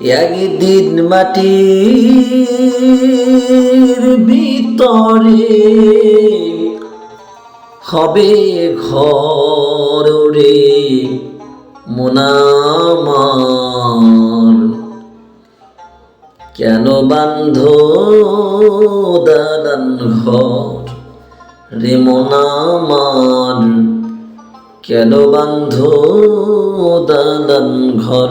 একদিন মাটির ভিতরে হবে ঘর রে মোনামার কেন বান্ধ দালান ঘর রে মোনামার কেন বান্ধ দালান ঘর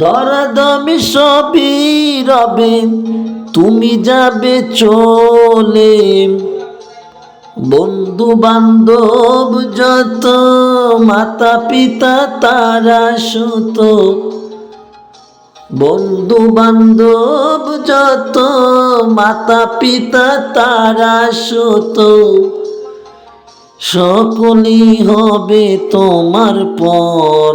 দরদমি সবই রবে, তুমি যাবে চলে। বন্ধু বান্ধব যত মাতা পিতা তারা সুত। বন্ধু বান্ধব যত মাতা পিতা তারা সুত। সকলই হবে তোমার পর।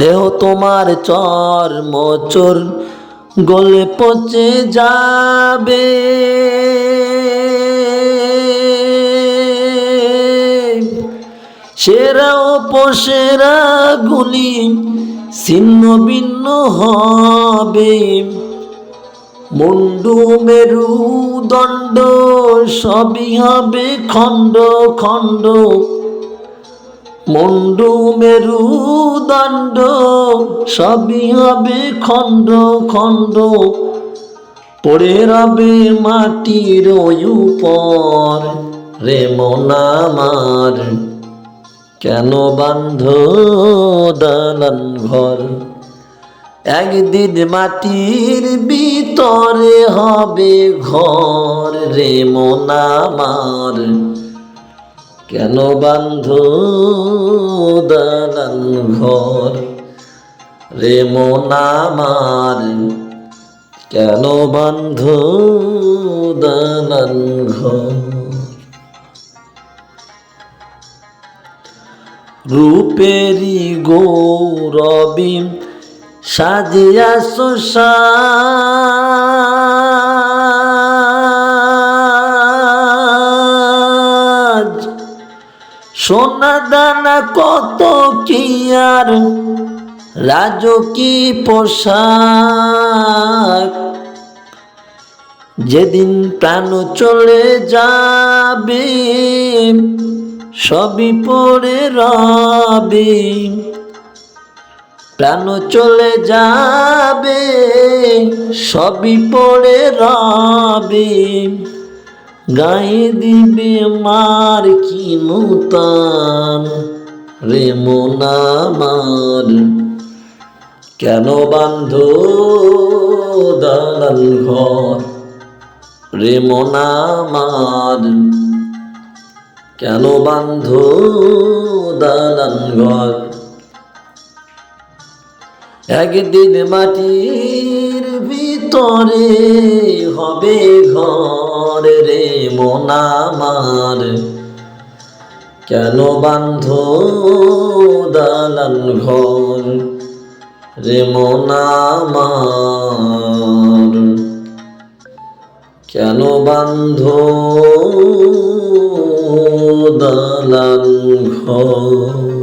দেহ তোমার চর মোচর, গলে পচে যাবে। সেরা ও পশেরা গুলি ছিন্ন ভিন্ন হবে। মুন্ডু মেরু দণ্ড সবই হবে খণ্ড খণ্ড। মুন্ডু মেরু দণ্ড সবই হবে খণ্ড খণ্ড। পড়ে রবে মাটির উপর, রে মোনামার কেন বান্ধ দালান ঘর? একদিন মাটির ভিতরে হবে ঘর, রে মোনামার কেন বান্ধ দালান ঘর? রে মোনামার কেন বান্ধ দালান ঘর? রূপেরি গৌরবী সাজিয়া সুসাজ সোনা দানা কত কি আর রাজকি পোশাক? যেদিন প্রাণ চলে যাবে, সবই পড়ে রবে। প্রাণ চলে যাবে, সবই পড়ে রবে। গায়ে দিবে মার কি নূতন রে মোনামার কেন বান্ধ দালাল ঘর রে মোনামার কেন বান্ধ দালান ঘর? একদিন মাটির ভিতরে হবে ঘর রে মোনামার কেন বান্ধ দালান ঘর রে মোনামার কেন বান্ধ দালান ঘর?